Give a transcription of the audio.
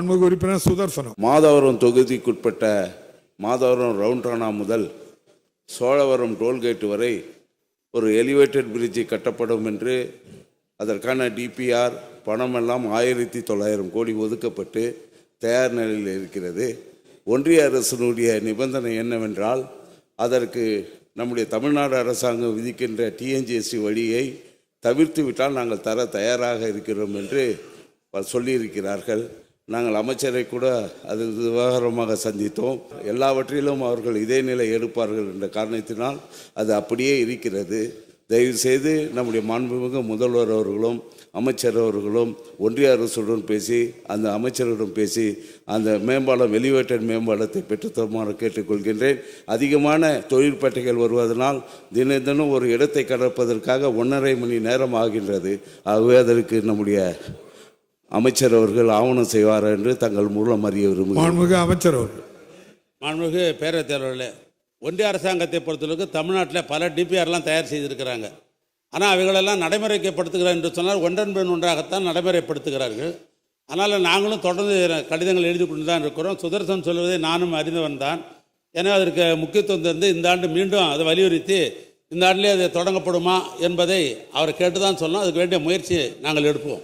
மாண்புமிகு உறுப்பினர் சுதர்சனம். மாதவரம் தொகுதிக்குட்பட்ட மாதவரம் ரவுண்டானா முதல் சோழவரம் டோல்கேட் வரை ஒரு எலிவேட்டட் பிரிட்ஜ் கட்டப்படும் என்று அதற்கான டிபிஆர் பணமெல்லாம் ஆயிரத்தி தொள்ளாயிரம் கோடி ஒதுக்கப்பட்டு தயார் நிலையில் இருக்கிறது. ஒன்றிய அரசினுடைய நிபந்தனை என்னவென்றால் அதற்கு நம்முடைய தமிழ்நாடு அரசாங்கம் விதிக்கின்ற டிஎன்ஜிஎஸ்சி வழியை தவிர்த்து விட்டால் நாங்கள் தர தயாராக இருக்கிறோம் என்று சொல்லியிருக்கிறார்கள். நாங்கள் அமைச்சரை கூட அது விவகாரமாக சந்தித்தோம். எல்லாவற்றிலும் அவர்கள் இதே நிலை எடுப்பார்கள் என்ற காரணத்தினால் அது அப்படியே இருக்கிறது. தயவுசெய்து நம்முடைய மாண்புமிகு முதல்வர் அவர்களும் அமைச்சர் அவர்களும் ஒன்றிய அரசுடன் பேசி அந்த அமைச்சருடன் பேசி அந்த மேம்பாலம் எலிவேட்டட் மேம்பாலத்தை பெற்றுத்தருமாறு கேட்டுக்கொள்கின்றேன். அதிகமான தொழிற்பேட்டைகள் வருவதனால் தினம் தினம் ஒரு இடத்தை கடப்பதற்காக ஒன்றரை மணி நேரம் ஆகின்றது. ஆகவே அதற்கு நம்முடைய அமைச்சர் அவர்கள் ஆவணம் செய்வார் என்று தங்கள் மூலம் அறிய விரும்புகிறேன் மாண்புமிகு அமைச்சர் அவர்கள். மாண்புமிகு பேரவைத் தலைவர்களே ஒன்றிய அரசாங்கத்தை பொறுத்தளவுக்கு தமிழ்நாட்டில் பல டிபிஆர்லாம் தயார் செய்திருக்கிறாங்க. ஆனால் அவைகளெல்லாம் நடைமுறைப்படுத்துகிறார் என்று சொன்னால் ஒன்றன் பின் ஒன்றாகத்தான் நடைமுறைப்படுத்துகிறார்கள். அதனால் நாங்களும் தொடர்ந்து கடிதங்கள் எழுதி கொண்டு தான் இருக்கிறோம். சுதர்சன் சொல்வதை நானும் அறிந்தவன் தான். எனவே அதற்கு முக்கியத்துவம் தந்து இந்த ஆண்டு மீண்டும் அதை வலியுறுத்தி இந்த ஆண்டிலே அது தொடங்கப்படுமா என்பதை அவர் கேட்டு தான் சொன்னோம். அதுக்கு வேண்டிய முயற்சி நாங்கள் எடுப்போம்.